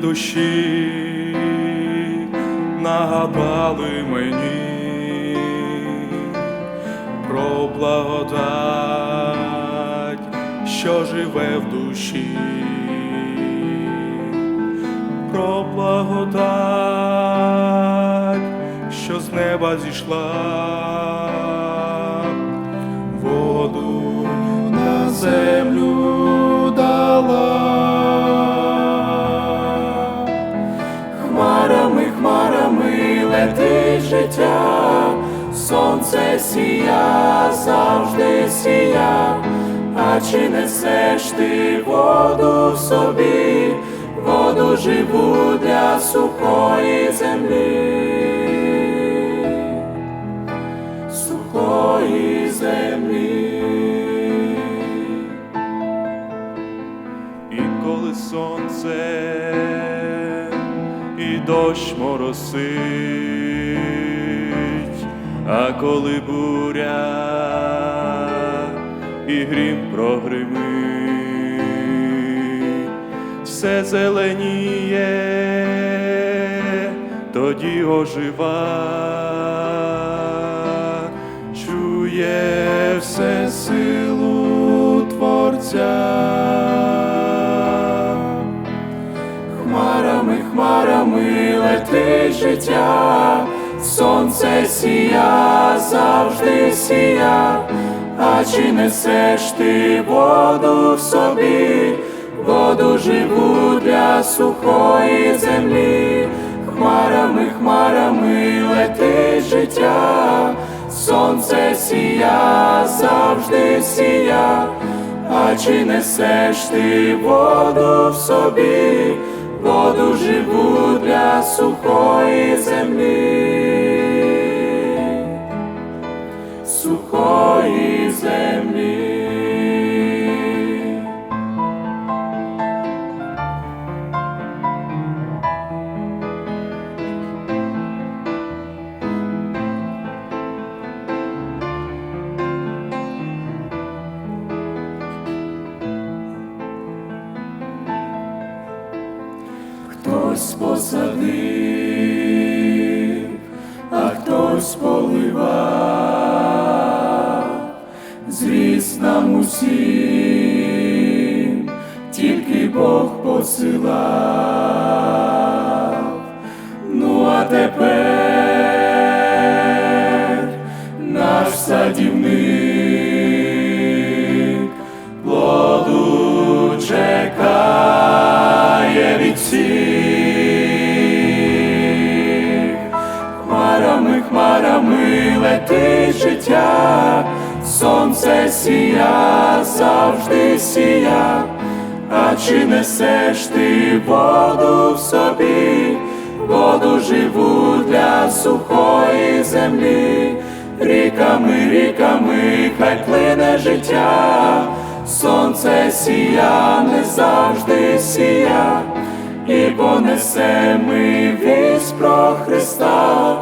душі. Нагадали мені про благодать, що живе в душі, про благодать, що з неба зійшла. Воду на землю життя, сонце сія, завжди сія, а чи несеш ти воду собі, воду живу для сухої землі, сухої землі. І коли сонце і дощ моросить, а коли буря і грім прогримить, все зеленіє, тоді ожива, чує все силу Творця. Хмарами, хмарами летить життя, сонце сія, завжди сія, а чи несеш ти воду в собі, воду живу для сухої землі, хмарами, хмарами летить життя, сонце сія, завжди сія. А чи несеш ти воду в собі, воду живу для сухої землі, сухої землі. Хтось посадив, а хтось поливав, усім, тільки Бог посилав. Ну а тепер наш садівник сія, завжди сія, а чи несеш ти воду в собі, воду живу для сухої землі, ріками, ріками, хай плине життя, сонце сія, не завжди сія, і понесе ми вість про Христа